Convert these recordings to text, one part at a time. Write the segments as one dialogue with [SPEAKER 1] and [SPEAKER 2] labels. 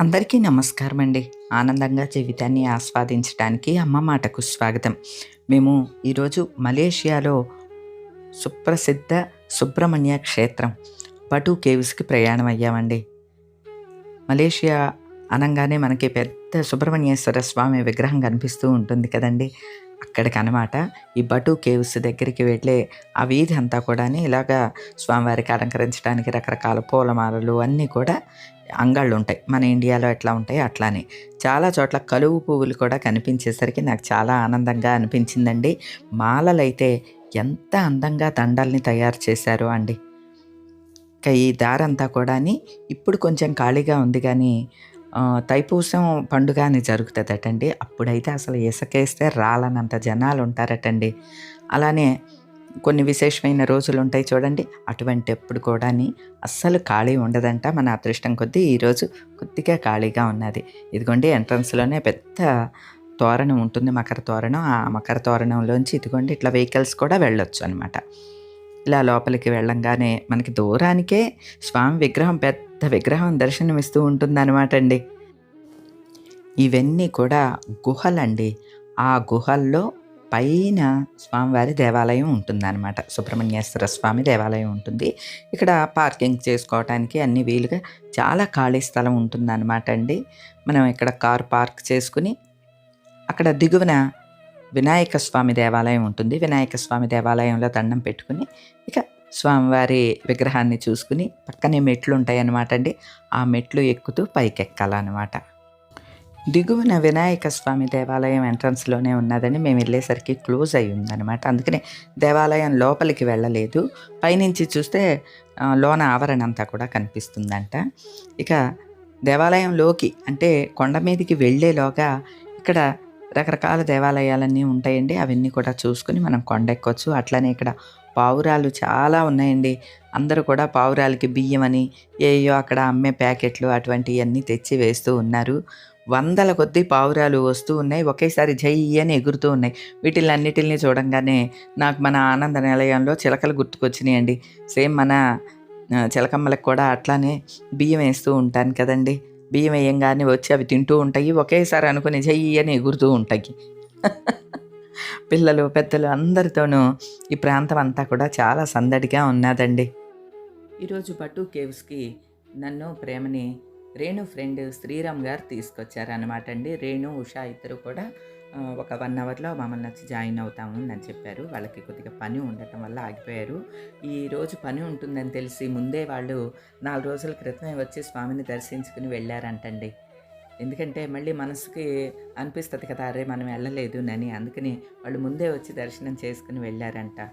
[SPEAKER 1] అందరికీ నమస్కారం అండి. ఆనందంగా జీవితాన్ని ఆస్వాదించడానికి అమ్మ మాటకు స్వాగతం. మేము ఈరోజు మలేషియాలో సుప్రసిద్ధ సుబ్రహ్మణ్య క్షేత్రం బటు కేవ్స్కి ప్రయాణం అయ్యామండి మలేషియా అనగానే మనకి పెద్ద సుబ్రహ్మణ్యేశ్వర స్వామి విగ్రహం కనిపిస్తూ ఉంటుంది కదండి. అక్కడికి అనమాట ఈ బటు కేవ్స్ దగ్గరికి వెళ్ళే ఆ వీధి అంతా కూడా ఇలాగా స్వామివారికి అలంకరించడానికి రకరకాల పూలమాలలు అన్నీ కూడా అంగాళ్ళు ఉంటాయి. మన ఇండియాలో ఎట్లా ఉంటాయి అట్లానే. చాలా చోట్ల కలువు పువ్వులు కూడా కనిపించేసరికి నాకు చాలా ఆనందంగా అనిపించిందండి. మాలలైతే ఎంత అందంగా దండల్ని తయారు చేశారో అండి. ఇక ఈ దారంతా కూడా ఇప్పుడు కొంచెం ఖాళీగా ఉంది కానీ తైపూసం పండుగ అని జరుగుతుందటండి. అప్పుడైతే అసలు ఇసకేస్తే రాలనంత జనాలు ఉంటారటండి అలానే కొన్ని విశేషమైన రోజులు ఉంటాయి చూడండి. అటువంటి ఎప్పుడు కూడా అస్సలు ఖాళీ ఉండదంట మన అదృష్టం కొద్దీ ఈరోజు కొద్దిగా ఖాళీగా ఉన్నది. ఇదిగోండి ఎంట్రన్స్లోనే పెద్ద తోరణం ఉంటుంది మకర తోరణం. ఆ మకర తోరణంలోంచి ఇదిగోండి ఇట్లా వెహికల్స్ కూడా వెళ్ళొచ్చు అనమాట ఇలా లోపలికి వెళ్ళంగానే మనకి దూరానికే స్వామి విగ్రహం పెద్ద విగ్రహం దర్శనమిస్తూ ఉంటుందన్నమాట అండి ఇవన్నీ కూడా గుహలండి. ఆ గుహల్లో పైన స్వామివారి దేవాలయం ఉంటుందన్నమాట. సుబ్రహ్మణ్యేశ్వర స్వామి దేవాలయం ఉంటుంది. ఇక్కడ పార్కింగ్ చేసుకోవడానికి అన్ని వీలుగా చాలా ఖాళీ స్థలం ఉంటుందన్నమాట అండి మనం ఇక్కడ కార్ పార్క్ చేసుకుని అక్కడ దిగువన వినాయక స్వామి దేవాలయం ఉంటుంది. వినాయక స్వామి దేవాలయంలో దండం పెట్టుకుని ఇక స్వామివారి విగ్రహాన్ని చూసుకుని పక్కనే మెట్లు ఉంటాయన్నమాట అండి. ఆ మెట్లు ఎక్కుతూ పైకెక్కాలన్నమాట. దిగువన వినాయక స్వామి దేవాలయం ఎంట్రన్స్లోనే ఉన్నదని మేము వెళ్ళేసరికి క్లోజ్ అయి ఉందన్నమాట అందుకనే దేవాలయం లోపలికి వెళ్ళలేదు. పైనుంచి చూస్తే లోన ఆవరణ అంతా కూడా కనిపిస్తుందంట. ఇక దేవాలయంలోకి అంటే కొండ మీదకి వెళ్ళేలోగా ఇక్కడ రకరకాల దేవాలయాలన్నీ ఉంటాయండి. అవన్నీ కూడా చూసుకుని మనం కొండెక్కొచ్చు. అట్లనే ఇక్కడ పావురాలు చాలా ఉన్నాయండి. అందరూ కూడా పావురాలకి బియ్యం అని ఏయో అక్కడ అమ్మే ప్యాకెట్లు అటువంటివన్నీ తెచ్చి వేస్తూ ఉన్నారు. వందల కొద్దీ పావురాలు వస్తూ ఉన్నాయి. ఒకేసారి జై అని ఎగురుతూ ఉన్నాయి. వీటిలన్నిటిని చూడంగానే నాకు మన ఆనంద నిలయంలో చిలకలు గుర్తుకొచ్చినాయండి. సేమ్ మన చిలకమ్మలకు కూడా అట్లానే బియ్యం వేస్తూ ఉంటాను కదండి. బియ్యం వేయంగానే వచ్చి అవి తింటూ ఉంటాయి. ఒకేసారి అనుకుని జై అని ఎగురుతూ ఉంటాయి. పిల్లలు పెద్దలు అందరితోనూ ఈ ప్రాంతం అంతా కూడా చాలా సందడిగా ఉన్నదండి. ఈరోజు పట్టు కేవ్స్కి నన్ను ప్రేమని రేణు ఫ్రెండ్ శ్రీరామ్ గారు తీసుకొచ్చారనమాట అండి. రేణు ఉషా ఇద్దరు కూడా ఒక వన్ అవర్లో మమ్మల్ని వచ్చి జాయిన్ అవుతాము అని చెప్పారు. వాళ్ళకి కొద్దిగా పని ఉండటం వల్ల ఆగిపోయారు. ఈ రోజు పని ఉంటుందని తెలిసి ముందే వాళ్ళు నాలుగు రోజుల క్రితమే వచ్చి స్వామిని దర్శించుకుని వెళ్ళారంటండి. ఎందుకంటే మళ్ళీ మనసుకి అనిపిస్తుంది కదా అరే మనం వెళ్ళలేదు అని అందుకని వాళ్ళు ముందే వచ్చి దర్శనం చేసుకుని వెళ్ళారంట.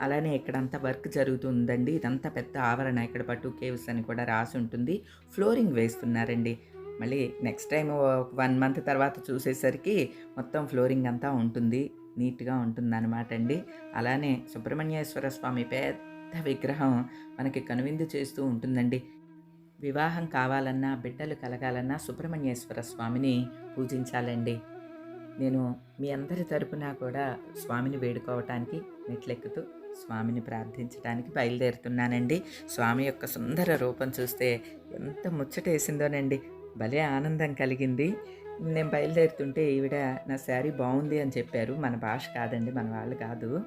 [SPEAKER 1] అలానే ఇక్కడంతా వర్క్ జరుగుతుందండి. ఇదంతా పెద్ద ఆవరణ. ఇక్కడ పట్టు కేవ్స్ అని కూడా రాసి ఉంటుంది. ఫ్లోరింగ్ వేస్తున్నారండి. మళ్ళీ నెక్స్ట్ టైం వన్ మంత్ తర్వాత చూసేసరికి మొత్తం ఫ్లోరింగ్ అంతా ఉంటుంది. నీట్గా ఉంటుందన్నమాట అండి. అలానే సుబ్రహ్మణ్యేశ్వర స్వామి పెద్ద విగ్రహం మనకి కనువిందు చేస్తూ ఉంటుందండి. వివాహం కావాలన్నా బిడ్డలు కలగాలన్నా సుబ్రహ్మణ్యేశ్వర స్వామిని పూజించాలండి. నేను మీ అందరి తరపున కూడా స్వామిని వేడుకోవటానికి మెట్లెక్కుతూ స్వామిని ప్రార్థించడానికి బయలుదేరుతున్నానండి. స్వామి యొక్క సుందర రూపం చూస్తే ఎంత ముచ్చటేసిందోనండి. భలే ఆనందం కలిగింది. నేను బయలుదేరుతుంటే ఈవిడ నా శారీ బాగుంది అని చెప్పారు. మన భాష కాదండి మన వాళ్ళు కాదు.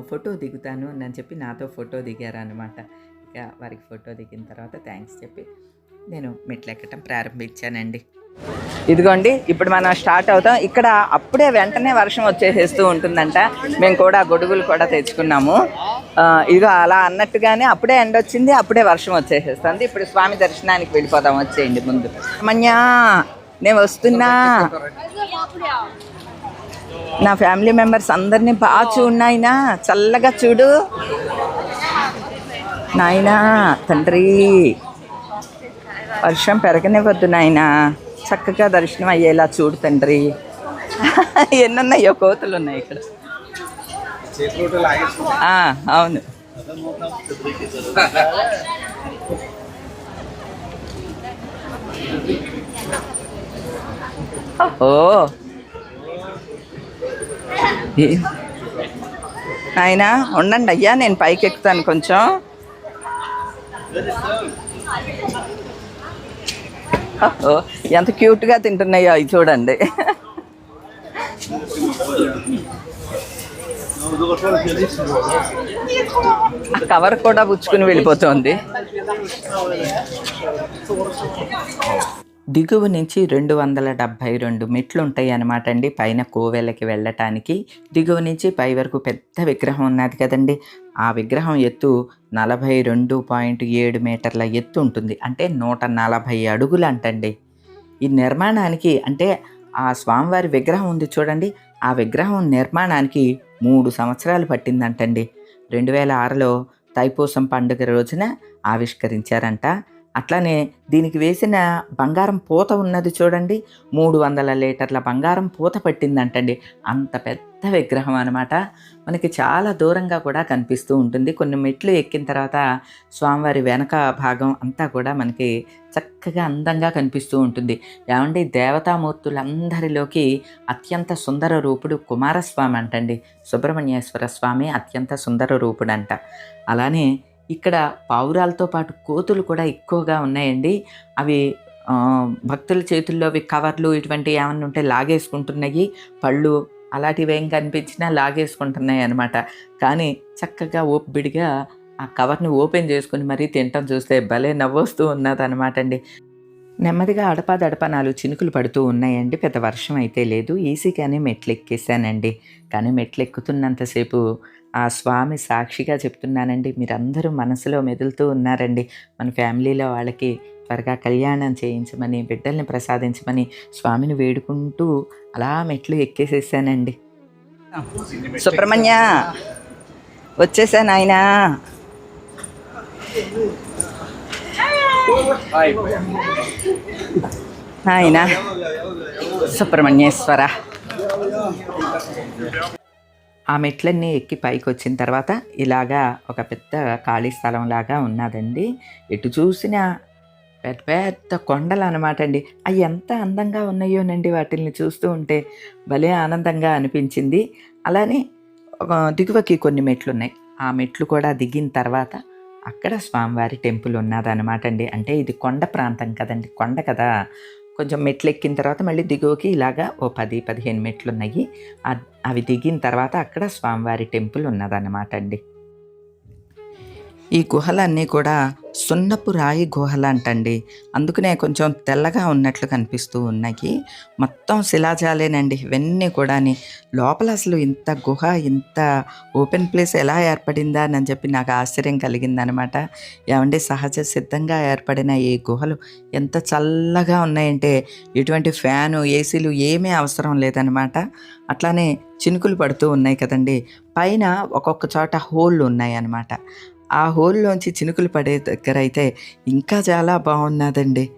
[SPEAKER 1] ఫోటో దిగుతాను అని చెప్పి నాతో ఫోటో దిగారు అనమాట ఇక వారికి ఫోటో దిగిన తర్వాత థ్యాంక్స్ చెప్పి నేను మెట్లెక్కటం ప్రారంభించానండి. ఇదిగోండి ఇప్పుడు మనం స్టార్ట్ అవుతాం. ఇక్కడ అప్పుడే వెంటనే వర్షం వచ్చేసేస్తూ ఉంటుందంట. మేము కూడా గొడుగులు కూడా తెచ్చుకున్నాము. ఇదిగో అలా అన్నట్టుగానే అప్పుడే ఎండ వచ్చింది అప్పుడే వర్షం వచ్చేసేస్తుంది. ఇప్పుడు స్వామి దర్శనానికి వెళ్ళిపోదాం వచ్చేయండి ముందు. మన్యా నేను వస్తున్నా. నా ఫ్యామిలీ మెంబర్స్ అందరినీ బాగా చూడు నాయనా. చల్లగా చూడు. నాయనా తండ్రి. వర్షం పెరగనివ్వద్దు నాయనా. చక్కగా దర్శనం అయ్యేలా చూడు తండ్రి. ఎన్నున్నాయో కోతులు ఉన్నాయి ఇక్కడ అవును. ఓ. నాయనా ఉండండి అయ్యా నేను పైకి ఎక్కుతాను కొంచెం. ఎంత క్యూట్గా తింటున్నాయో అవి చూడండి. కవర్ కూడా పుచ్చుకుని వెళ్ళిపోతుంది. దిగువ నుంచి రెండు వందల డెబ్భై రెండు మెట్లు ఉంటాయి అన్నమాట అండి. పైన కోవెలకి వెళ్ళటానికి దిగువ నుంచి పై వరకు పెద్ద విగ్రహం ఉన్నది కదండి. ఆ విగ్రహం ఎత్తు నలభై రెండు పాయింట్ ఏడు మీటర్ల ఎత్తు ఉంటుంది. అంటే నూట నలభై అడుగులు అంటండి ఈ నిర్మాణానికి అంటే ఆ స్వామివారి విగ్రహం ఉంది చూడండి. ఆ విగ్రహం నిర్మాణానికి మూడు సంవత్సరాలు పట్టిందంటండి. రెండు వేల ఆరులో తైపూసం పండుగ రోజున ఆవిష్కరించారంట. అట్లానే దీనికి వేసిన బంగారం పూత ఉన్నది చూడండి. మూడు వందల లీటర్ల బంగారం పూత పట్టిందంటండి. అంత పెద్ద విగ్రహం అనమాట మనకి చాలా దూరంగా కూడా కనిపిస్తూ ఉంటుంది. కొన్ని మెట్లు ఎక్కిన తర్వాత స్వామివారి వెనక భాగం అంతా కూడా మనకి చక్కగా అందంగా కనిపిస్తూ ఉంటుంది. ఏమండి? దేవతామూర్తులందరిలోకి అత్యంత సుందర రూపుడు కుమారస్వామి అంటండి. సుబ్రహ్మణ్యేశ్వర స్వామి అత్యంత సుందర రూపుడు అంట అలానే ఇక్కడ పావురాలతో పాటు కోతులు కూడా ఎక్కువగా ఉన్నాయండి. అవి భక్తుల చేతుల్లో అవి కవర్లు ఇటువంటి ఏమన్నా ఉంటే లాగేసుకుంటున్నాయి. పళ్ళు అలాంటివి ఏం కనిపించినా లాగేసుకుంటున్నాయి అనమాట కానీ చక్కగా ఓపిడిగా ఆ కవర్ని ఓపెన్ చేసుకుని మరీ తింటాం చూస్తే భలే నవ్వొస్తూ ఉన్నది అనమాట అండి నెమ్మదిగా అడపాదడప నాలుగు చినుకులు పడుతూ ఉన్నాయండి. పెద్ద వర్షం అయితే లేదు. ఈజీగానే మెట్లు ఎక్కేసానండి కానీ మెట్లు ఎక్కుతున్నంతసేపు ఆ స్వామి సాక్షిగా చెప్తున్నానండి. మీరందరూ మనసులో మెదులుతూ ఉన్నారండి. మన ఫ్యామిలీలో వాళ్ళకి త్వరగా కళ్యాణం చేయించమని బిడ్డల్ని ప్రసాదించమని స్వామిని వేడుకుంటూ అలా మెట్లు ఎక్కేసేసానండి. సుబ్రహ్మణ్య వచ్చేసాను ఆయన ఆయన సుబ్రహ్మణ్యేశ్వర. ఆ మెట్లన్నీ ఎక్కి పైకి వచ్చిన తర్వాత ఇలాగా ఒక పెద్ద ఖాళీ స్థలం లాగా ఉన్నదండి. ఎటు చూసినా పెద్ద పెద్ద కొండలు అనమాట అండి. అవి ఎంత అందంగా ఉన్నాయోనండి వాటిని చూస్తూ ఉంటే భలే ఆనందంగా అనిపించింది. అలానే ఒక దిగువకి కొన్ని మెట్లు ఉన్నాయి ఆ మెట్లు కూడా దిగిన తర్వాత అక్కడ స్వామివారి టెంపుల్ ఉన్నదనమాట అండి. అంటే ఇది కొండ ప్రాంతం కదండి. కొండ కదా. కొంచెం మెట్లు ఎక్కిన తర్వాత మళ్ళీ దిగువకి ఇలాగా ఓ పది పదిహేను మెట్లు ఉన్నాయి అవి దిగిన తర్వాత అక్కడ స్వామివారి టెంపుల్ ఉన్నదన్నమాట అండి. ఈ గుహలన్నీ కూడా సున్నపు రాయి గుహలు అంటండి. అందుకనే కొంచెం తెల్లగా ఉన్నట్లు కనిపిస్తూ ఉన్నాయి. మొత్తం శిలాజాలేనండి. ఇవన్నీ కూడాని లోపల అసలు ఇంత గుహ ఇంత ఓపెన్ ప్లేస్ ఎలా ఏర్పడిందా అని చెప్పి నాకు ఆశ్చర్యం కలిగిందనమాట. ఏమంటే సహజ సిద్ధంగా ఏర్పడిన ఈ గుహలు ఎంత చల్లగా ఉన్నాయంటే ఎటువంటి ఫ్యాను ఏసీలు ఏమీ అవసరం లేదనమాట. అట్లానే చినుకులు పడుతూ ఉన్నాయి కదండి. పైన ఒక్కొక్క చోట హోళ్ళు ఉన్నాయి అన్నమాట ఆ హోల్లోంచి చినుకులు పడే దగ్గర అయితే ఇంకా చాలా బాగున్నదండి.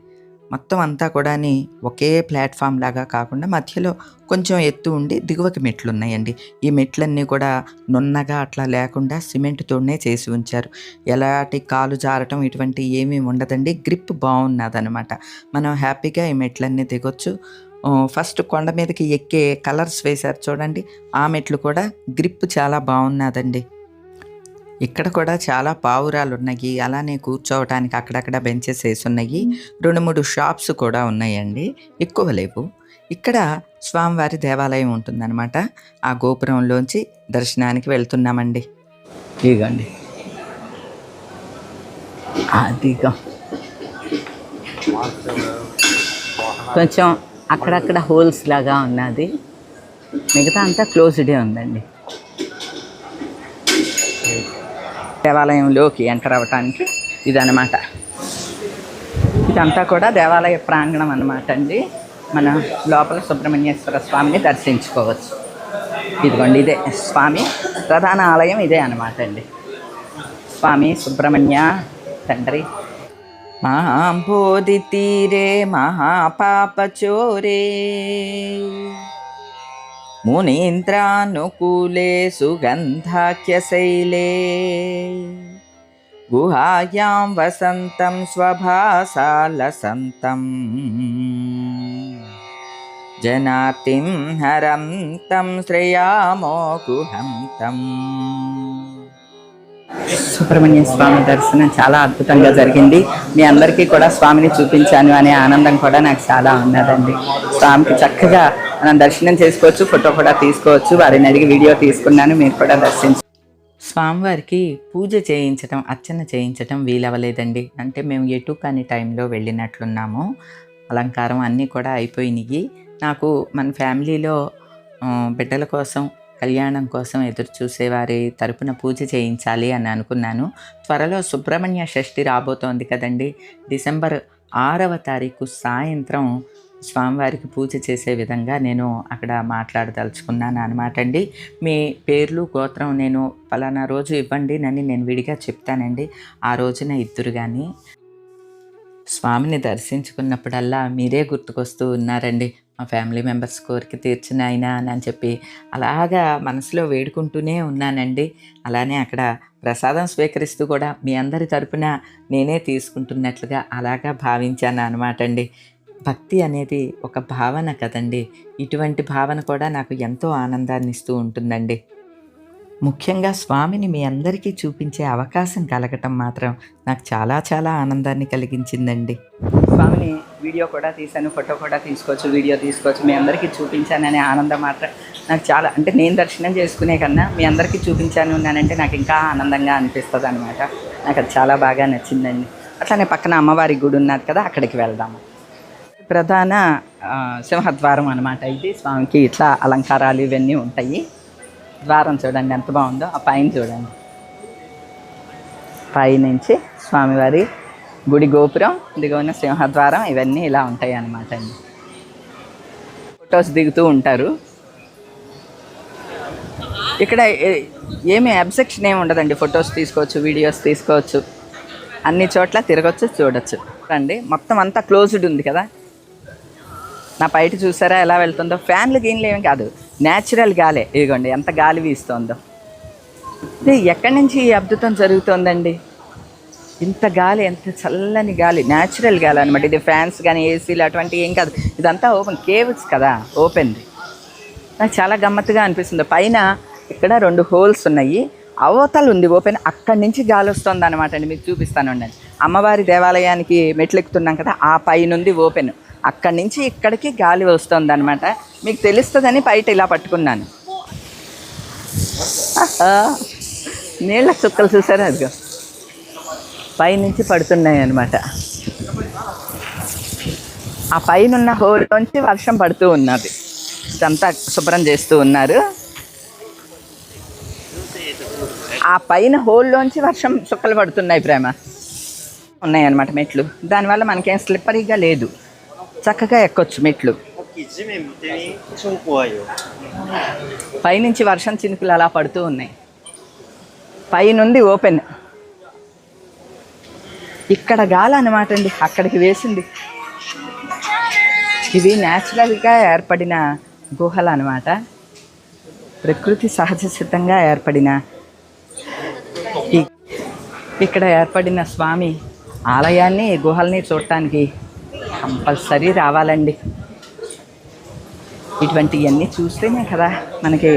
[SPEAKER 1] మొత్తం అంతా కూడాని ఒకే ప్లాట్ఫామ్ లాగా కాకుండా మధ్యలో కొంచెం ఎత్తు ఉండి దిగువకి మెట్లు ఉన్నాయండి ఈ మెట్లన్నీ కూడా నున్నగా అట్లా లేకుండా సిమెంట్తోనే చేసి ఉంచారు. ఎలాంటి కాలు జారటం ఇటువంటి ఏమీ ఉండదండి. గ్రిప్ బాగున్నదనమాట మనం హ్యాపీగా ఈ మెట్లన్నీ దిగొచ్చు. ఫస్ట్ కొండ మీదకి ఎక్కే కలర్స్ వేశారు చూడండి. ఆ మెట్లు కూడా గ్రిప్ చాలా బాగున్నదండి. ఇక్కడ కూడా చాలా పావురాలు ఉన్నాయి అలానే కూర్చోవటానికి అక్కడక్కడ బెంచెస్ వేసి ఉన్నాయి రెండు మూడు షాప్స్ కూడా ఉన్నాయండి. ఎక్కువ లేవు. ఇక్కడ స్వామివారి దేవాలయం ఉంటుందన్నమాట. ఆ గోపురంలోంచి దర్శనానికి వెళ్తున్నామండి. ఇదిగండి. కొంచెం అక్కడక్కడ హోల్స్ లాగా ఉన్నది. మిగతా అంతా క్లోజ్డే ఉందండి. దేవాలయంలోకి ఎంటర్ అవ్వటానికి ఇదనమాట ఇదంతా కూడా దేవాలయ ప్రాంగణం అనమాట అండి. మన లోపల సుబ్రహ్మణ్యేశ్వర స్వామిని దర్శించుకోవచ్చు. ఇదిగోండి ఇదే స్వామి ప్రధాన ఆలయం ఇదే అనమాట అండి. స్వామి సుబ్రహ్మణ్య తండ్రి. మహాంబోధి తీరే మహాపాపచోరే మునీంద్రానుకూలే సుగంధాఖ్యశైలే. గుహాయాం వసంతం స్వభాసాలసంతం జనాతిం హరంతం శ్రేయామో గుహంతం. సుబ్రహ్మణ్య స్వామి దర్శనం చాలా అద్భుతంగా జరిగింది. మీ అందరికీ కూడా స్వామిని చూపించాను అనే ఆనందం కూడా నాకు చాలా ఉన్నదండి. స్వామికి చక్కగా మనం దర్శనం చేసుకోవచ్చు ఫోటో కూడా తీసుకోవచ్చు వారిని అడిగి వీడియో తీసుకున్నాను మీరు కూడా దర్శించు. స్వామివారికి పూజ చేయించటం అర్చన చేయించటం వీలవ్వలేదండి. అంటే మేము ఎటు కాని టైంలో వెళ్ళినట్లున్నాము. అలంకారం అన్నీ కూడా అయిపోయినాయి. నాకు మన ఫ్యామిలీలో బిడ్డల కోసం కళ్యాణం కోసం ఎదురు చూసేవారి తరపున పూజ చేయించాలి అని అనుకున్నాను. త్వరలో సుబ్రహ్మణ్య షష్ఠి రాబోతోంది కదండి. డిసెంబర్ ఆరవ తారీఖు సాయంత్రం స్వామివారికి పూజ చేసే విధంగా నేను అక్కడ మాట్లాడదలుచుకున్నాను అనమాట అండి. మీ పేర్లు గోత్రం నేను పలానా రోజు ఇవ్వండి నన్ను నేను విడిగా చెప్తానండి. ఆ రోజున ఇద్దరు కానీ స్వామిని దర్శించుకున్నప్పుడల్లా మీరే గుర్తుకొస్తూ ఉన్నారండి. మా ఫ్యామిలీ మెంబర్స్ కోరిక తీర్చిన ఆయన అని చెప్పి అలాగా మనసులో వేడుకుంటూనే ఉన్నానండి. అలానే అక్కడ ప్రసాదం స్వీకరిస్తూ కూడా మీ అందరి తరపున నేనే తీసుకుంటున్నట్లుగా అలాగా భావించాను అనమాట అండి. భక్తి అనేది ఒక భావన కదండి. ఇటువంటి భావన కూడా నాకు ఎంతో ఆనందాన్ని ఇస్తూ ఉంటుందండి. ముఖ్యంగా స్వామిని మీ అందరికీ చూపించే అవకాశం కలగటం మాత్రం నాకు చాలా చాలా ఆనందాన్ని కలిగించిందండి. స్వామిని వీడియో కూడా తీశాను ఫోటో కూడా తీసుకోవచ్చు వీడియో తీసుకోవచ్చు మీ అందరికీ చూపించాననే ఆనందం మాత్రం నాకు చాలా అంటే నేను దర్శనం చేసుకునే కన్నా మీ అందరికీ చూపించాను అన్నానంటే నాకు ఇంకా ఆనందంగా అనిపిస్తుంది అనమాట నాకు అది చాలా బాగా నచ్చిందండి. అట్లానే పక్కన అమ్మవారి గుడి ఉన్నది కదా అక్కడికి వెళ్దాము. ప్రధాన సింహద్వారం అనమాట ఇది. స్వామికి ఇట్లా అలంకారాలు ఇవన్నీ ఉంటాయి. ద్వారం చూడండి ఎంత బాగుందో. ఆ పైన చూడండి. పైనుంచి స్వామివారి గుడి గోపురం దిగువన సింహద్వారం ఇవన్నీ ఇలా ఉంటాయి అన్నమాట అండి. ఫొటోస్ దిగుతూ ఉంటారు. ఇక్కడ ఏ- ఏమీ అబ్జెక్షన్ ఏమి ఉండదండి. ఫొటోస్ తీసుకోవచ్చు వీడియోస్ తీసుకోవచ్చు. అన్ని చోట్ల తిరగచ్చు చూడొచ్చు. రండి. మొత్తం అంతా క్లోజ్డ్ ఉంది కదా. నా బయట చూసారా ఎలా వెళ్తుందో? ఫ్యాన్లు గీన్లు ఏం కాదు. న్యాచురల్ గాలే. ఇదిగోండి ఎంత గాలి వీస్తుందో. ఇది ఎక్కడి నుంచి ఈ అద్భుతం జరుగుతోందండి? ఇంత గాలి ఎంత చల్లని గాలి. న్యాచురల్ గాలి అనమాట ఇది ఫ్యాన్స్ కానీ ఏసీలు అటువంటివి ఏం కాదు. ఇదంతా ఓపెన్ కేవ్స్ కదా ఓపెన్ది నాకు చాలా గమ్మత్తుగా అనిపిస్తుంది. పైన ఇక్కడ రెండు హోల్స్ ఉన్నాయి. అవతల ఉంది ఓపెన్ అక్కడి నుంచి గాలి వస్తుంది అనమాట అండి. మీకు చూపిస్తాను ఉండండి. అమ్మవారి దేవాలయానికి మెట్లు ఎక్కుతున్నాం కదా ఆ పైనుంది ఓపెన్. అక్కడి నుంచి ఇక్కడికి గాలి వస్తుంది అనమాట మీకు తెలుస్తుందని బయట ఇలా పట్టుకున్నాను. నీళ్ళ చుక్కలు చూసారా అదిగో పైనుంచి పడుతున్నాయి అనమాట ఆ పైన ఉన్న హోల్లోంచి వర్షం పడుతూ ఉన్నది. ఇదంతా శుభ్రం చేస్తూ ఉన్నారు. ఆ పైన హోల్లోంచి వర్షం చుక్కలు పడుతున్నాయి ప్రేమ. ఉన్నాయన్నమాట మెట్లు. దానివల్ల మనకేం స్లిప్పరీగా లేదు. చక్కగా ఎక్కొచ్చు మెట్లు. పైనుంచి వర్షం చినుకులు అలా పడుతూ ఉన్నాయి. పైనుంది ఓపెన్. ఇక్కడ గాలి అనమాట అండి అక్కడికి వేసింది. ఇవి న్యాచురల్గా ఏర్పడిన గుహలు అనమాట ప్రకృతి సహజ సిద్ధంగా ఏర్పడిన ఇక్కడ ఏర్పడిన స్వామి ఆలయాన్ని గుహల్ని చూడటానికి కంపల్సరీ రావాలండి. ఇటువంటివన్నీ చూస్తేనే కదా మనకి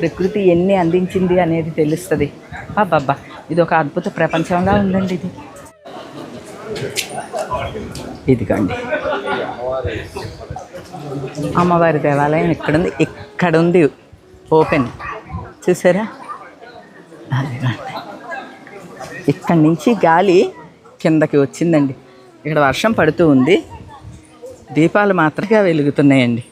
[SPEAKER 1] ప్రకృతి ఎన్ని అందించింది అనేది తెలుస్తుంది. అబ్బబ్బా ఇది ఒక అద్భుత ప్రపంచంలా ఉందండి ఇది. ఇదిగోండి. అమ్మవారి దేవాలయం ఎక్కడుంది? ఎక్కడుంది? ఓపెన్. చూసారా? అదిగోండి. ఇక్కడి నుంచి గాలి కిందకి వచ్చిందండి. ఇక్కడ వర్షం పడుతూ ఉంది. దీపాలు మాత్రమే వెలుగుతున్నాయండి.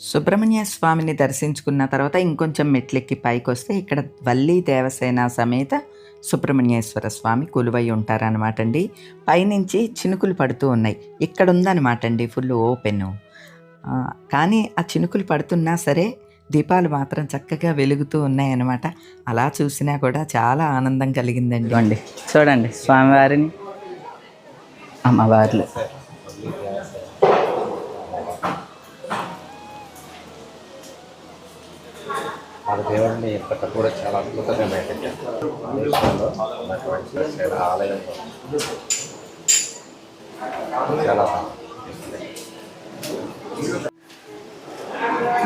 [SPEAKER 1] సుబ్రహ్మణ్య స్వామిని దర్శించుకున్న తర్వాత ఇంకొంచెం మెట్లెక్కి పైకి వస్తే ఇక్కడ వల్లి దేవసేన సమేత సుబ్రహ్మణ్యేశ్వర స్వామి కొలువై ఉంటారనమాట అండి పైనుంచి చినుకులు పడుతూ ఉన్నాయి. ఇక్కడ ఉందన్నమాట అండి ఫుల్ ఓపెన్. కానీ ఆ చినుకులు పడుతున్నా సరే దీపాలు మాత్రం చక్కగా వెలుగుతూ ఉన్నాయన్నమాట. అలా చూసినా కూడా చాలా ఆనందం కలిగిందండి. అండి చూడండి స్వామివారిని అమ్మవార్లు.
[SPEAKER 2] మన దేవుడిని ఇప్పటి కూడా చాలా అద్భుతంగా మెయింటైన్ చేస్తారు దేశంలో ఉన్నటువంటి ప్రత్యేక ఆలయం చాలా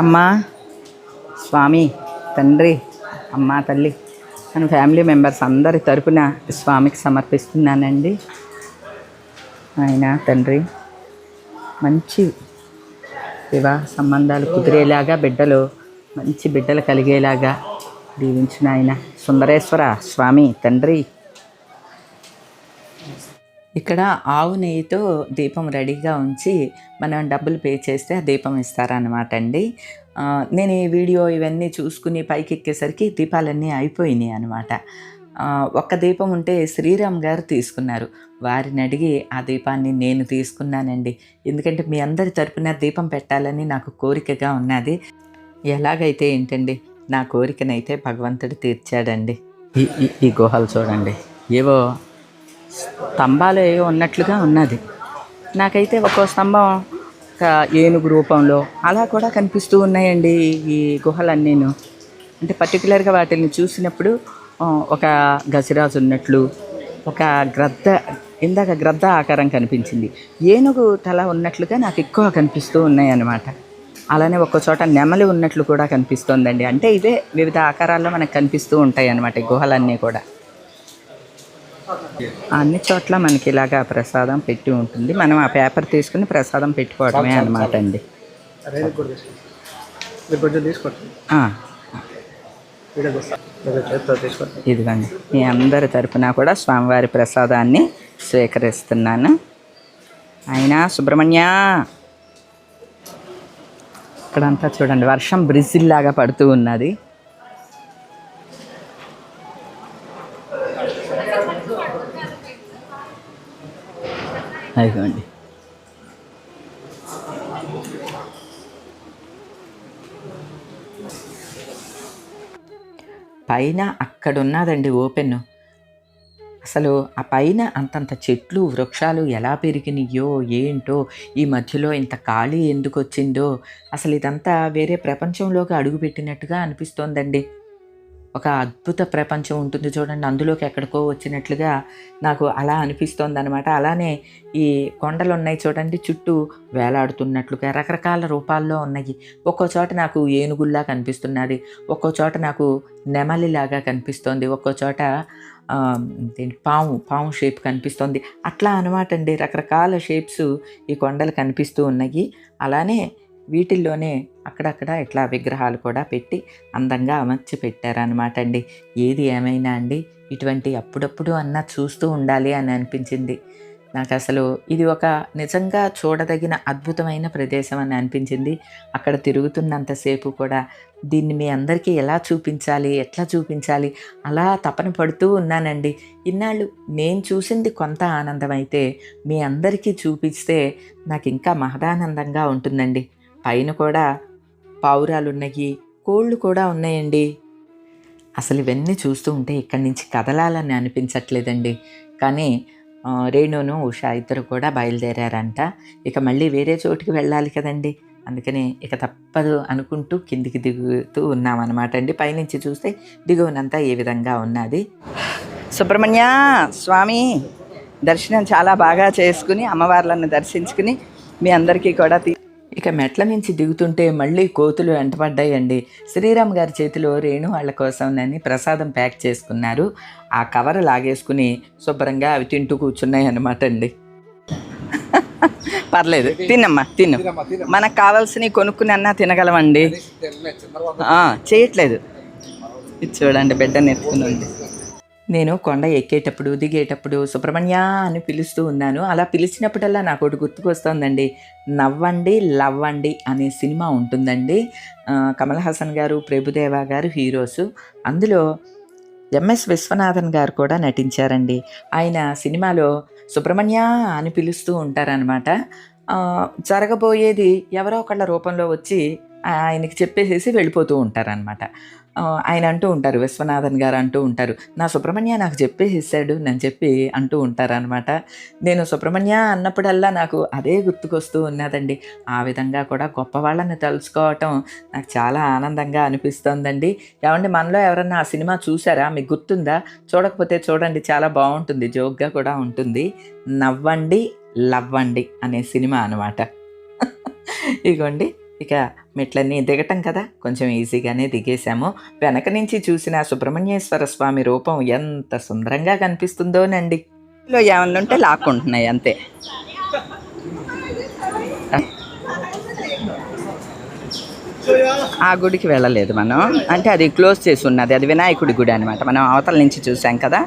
[SPEAKER 1] అమ్మా స్వామి తండ్రి అమ్మ తల్లి మన ఫ్యామిలీ మెంబర్స్ అందరి తరపున స్వామికి సమర్పిస్తున్నానండి. ఆయన తండ్రి మంచి వివాహ సంబంధాలు కుదిరేలాగా బిడ్డలు మంచి బిడ్డలు కలిగేలాగా దీవించిన ఆయన సుందరేశ్వర స్వామి తండ్రి. ఇక్కడ ఆవు నెయ్యితో దీపం రెడీగా ఉంచి మనం డబ్బులు పే చేస్తే ఆ దీపం ఇస్తారనమాట అండి నేను ఈ వీడియో ఇవన్నీ చూసుకుని పైకి ఎక్కేసరికి దీపాలన్నీ అయిపోయినాయి అనమాట ఒక్క దీపం ఉంటే శ్రీరామ్ గారు తీసుకున్నారు. వారిని అడిగి ఆ దీపాన్ని నేను తీసుకున్నానండి. ఎందుకంటే మీ అందరి తరపున దీపం పెట్టాలని నాకు కోరికగా ఉన్నది. ఎలాగైతే ఏంటండి? నా కోరికనైతే భగవంతుడు తీర్చాడండి. ఈ ఈ- గుహలు చూడండి. ఏవో స్తంభాలు ఏవో ఉన్నట్లుగా ఉన్నది. నాకైతే ఒక్కో స్తంభం ఏనుగు రూపంలో అలా కూడా కనిపిస్తూ ఉన్నాయండి ఈ గుహలన్నీను. అంటే పర్టికులర్గా వాటిని చూసినప్పుడు ఒక గజరాజు ఉన్నట్లు ఒక గ్రద్ద ఇందాక గ్రద్ద ఆకారం కనిపించింది. ఏనుగు తల ఉన్నట్లుగా నాకు ఎక్కువ కనిపిస్తూ ఉన్నాయన్నమాట. అలానే ఒక్కో చోట నెమలి ఉన్నట్లు కూడా కనిపిస్తోందండి. అంటే ఇవే వివిధ ఆకారాల్లో మనకు కనిపిస్తూ ఉంటాయి అన్నమాట ఈ గుహలన్నీ కూడా. అన్ని చోట్ల మనకి ఇలాగా ప్రసాదం పెట్టి ఉంటుంది. మనం ఆ పేపర్ తీసుకుని ప్రసాదం పెట్టుకోవడమే అనమాట అండి. ఇదిగోండి. మీ అందరి తరపున కూడా స్వామివారి ప్రసాదాన్ని స్వీకరిస్తున్నాను. అయినా సుబ్రహ్మణ్య! ఇక్కడంతా చూడండి వర్షం బ్రిజిల్ లాగా పడుతూ ఉన్నది. అయిపోండి పైన అక్కడున్నదండి ఓపెన్. అసలు ఆ పైన అంతంత చెట్లు వృక్షాలు ఎలా పెరిగినాయో ఏంటో ఈ మధ్యలో ఇంత ఖాళీ ఎందుకు వచ్చిందో అసలు ఇదంతా వేరే ప్రపంచంలోకి అడుగుపెట్టినట్టుగా అనిపిస్తోందండి. ఒక అద్భుత ప్రపంచం ఉంటుంది చూడండి. అందులోకి ఎక్కడికో వచ్చినట్లుగా నాకు అలా అనిపిస్తోంది అనమాట అలానే ఈ కొండలు ఉన్నాయి చూడండి చుట్టూ వేలాడుతున్నట్లుగా రకరకాల రూపాల్లో ఉన్నాయి. ఒక్కో చోట నాకు ఏనుగుల్లా కనిపిస్తున్నది ఒక్కో చోట నాకు నెమలిలాగా కనిపిస్తోంది ఒక్కో చోట పాము పాము షేప్ కనిపిస్తోంది. అట్లా అనమాట అండి. రకరకాల షేప్స్ ఈ కొండలు కనిపిస్తూ ఉన్నాయి. అలానే వీటిల్లోనే అక్కడక్కడ ఇట్లా విగ్రహాలు కూడా పెట్టి అందంగా అమర్చి పెట్టారనమాట అండి. ఏది ఏమైనా అండి? ఇటువంటి అప్పుడప్పుడు అన్నా చూస్తూ ఉండాలి అని అనిపించింది. నాకు అసలు ఇది ఒక నిజంగా చూడదగిన అద్భుతమైన ప్రదేశం అని అనిపించింది. అక్కడ తిరుగుతున్నంతసేపు కూడా దీన్ని మీ అందరికీ ఎలా చూపించాలి? ఎట్లా చూపించాలి? అలా తపన పడుతూ ఉన్నానండి. ఇన్నాళ్ళు నేను చూసింది కొంత ఆనందం అయితే మీ అందరికీ చూపిస్తే నాకు ఇంకా మహదానందంగా ఉంటుందండి. పైన కూడా పావురాలు ఉన్నాయి కోళ్ళు కూడా ఉన్నాయండి. అసలు ఇవన్నీ చూస్తూ ఉంటే ఇక్కడి నుంచి కదలాలని అనిపించట్లేదండి. కానీ రేణును ఉషా ఇద్దరు కూడా బయలుదేరారంట. ఇక మళ్ళీ వేరే చోటుకి వెళ్ళాలి కదండి. అందుకని ఇక తప్పదు అనుకుంటూ కిందికి దిగుతూ ఉన్నామన్నమాట అండి. పైనుంచి చూస్తే దిగువనంతా ఏ విధంగా ఉన్నది. సుబ్రహ్మణ్య స్వామి దర్శనం చాలా బాగా చేసుకుని అమ్మవార్లను దర్శించుకుని మీ అందరికీ కూడా తీ- ఇక మెట్ల నుంచి దిగుతుంటే మళ్ళీ కోతులు వెంటపడ్డాయండి. శ్రీరామ్ గారి చేతిలో రేణు వాళ్ళ కోసంనని ప్రసాదం ప్యాక్ చేసుకున్నారు. ఆ కవర్ లాగేసుకుని శుభ్రంగా అవి తింటూ కూర్చున్నాయి అన్నమాట అండి. పర్లేదు తినమ్మా తిను. మనకు కావాల్సినవి కొనుక్కుని అన్నా తినగలమండి చేయట్లేదు. ఇది చూడండి బిడ్డని ఎత్తుకుని ఉంది నేను కొండ ఎక్కేటప్పుడు దిగేటప్పుడు సుబ్రహ్మణ్య అని పిలుస్తూ ఉన్నాను. అలా పిలిచినప్పుడల్లా నాకు ఒకటి గుర్తుకొస్తోందండి. నవ్వండి లవ్వండి అనే సినిమా ఉంటుందండి. కమల్ హాసన్ గారు ప్రభుదేవా గారు హీరోస్. అందులో ఎంఎస్ విశ్వనాథన్ గారు కూడా నటించారండి. ఆయన సినిమాలో సుబ్రహ్మణ్య అని పిలుస్తూ ఉంటారనమాట జరగబోయేది ఎవరో ఒకళ్ళ రూపంలో వచ్చి ఆయనకి చెప్పేసేసి వెళ్ళిపోతూ ఉంటారనమాట ఆయన అంటూ ఉంటారు విశ్వనాథన్ గారు అంటూ ఉంటారు. నా సుబ్రహ్మణ్య నాకు చెప్పేసి ఇస్తాడు నన్ను చెప్పి అంటూ ఉంటారనమాట నేను సుబ్రహ్మణ్య అన్నప్పుడల్లా నాకు అదే గుర్తుకొస్తూ ఉన్నదండి. ఆ విధంగా కూడా గొప్ప వాళ్ళని తలుచుకోవటం నాకు చాలా ఆనందంగా అనిపిస్తోందండి. ఏమండి మనలో ఎవరన్నా ఆ సినిమా చూసారా? మీకు గుర్తుందా? చూడకపోతే చూడండి చాలా బాగుంటుంది జోక్గా కూడా ఉంటుంది. నవ్వండి లవ్వండి అనే సినిమా అనమాట ఇగోండి ఇక మెట్లన్నీ దిగటం కదా? కొంచెం ఈజీగానే దిగేశాము. వెనక నుంచి చూసిన సుబ్రహ్మణ్యేశ్వర స్వామి రూపం ఎంత సుందరంగా కనిపిస్తుందోనండి. లో ఏమన్నా ఉంటే లాక్కుంటున్నాయి అంతే. ఆ గుడికి వెళ్ళలేదు మనం. అంటే అది క్లోజ్ చేసి ఉన్నది. అది వినాయకుడి గుడి అనమాట మనం అవతల నుంచి చూసాం కదా?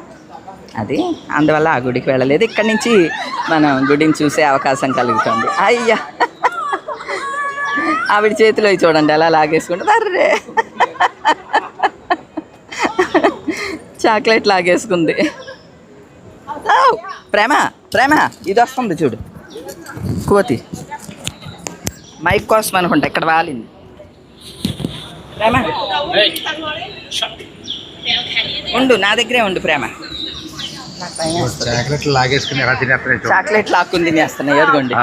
[SPEAKER 1] అది. అందువల్ల ఆ గుడికి వెళ్ళలేదు. ఇక్కడి నుంచి మనం గుడిని చూసే అవకాశం కలుగుతుంది. అయ్యా! ఆవిడ చేతిలో చూడండి ఎలా లాగేసుకుంటుంది అర్రే. చాక్లెట్ లాగేసుకుంది! ప్రేమ ప్రేమ ఇది వస్తుంది చూడు. కోతి. మైక్ కోసం అనుకుంటా ఇక్కడ వాలింది. ప్రేమ. ఉండు నా దగ్గరే ఉండు ప్రేమ.
[SPEAKER 2] చాక్లెట్లు లాగేసుకుని.
[SPEAKER 1] చాక్లెట్ లాక్కుని తినేస్తున్నాయి ఎదుగుండి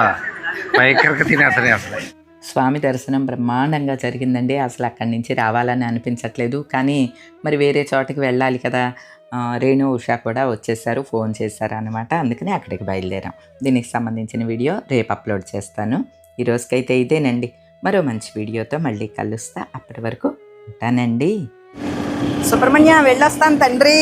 [SPEAKER 2] భయంకరంగా తినేస్తున్నాయి
[SPEAKER 1] స్వామి దర్శనం బ్రహ్మాండంగా జరిగిందండి. అసలు అక్కడి నుంచి రావాలని అనిపించట్లేదు. కానీ మరి వేరే చోటకి వెళ్ళాలి కదా. రేణు ఉషా కూడా వచ్చేసారు ఫోన్ చేశారు అనమాట అందుకని అక్కడికి బయలుదేరాం. దీనికి సంబంధించిన వీడియో రేపు అప్లోడ్ చేస్తాను. ఈరోజుకైతే ఇదేనండి. మరో మంచి వీడియోతో మళ్ళీ కలుస్తా. అప్పటి వరకు ఉంటానండి. సుబ్రహ్మణ్య వెళ్ళొస్తాను తండ్రి.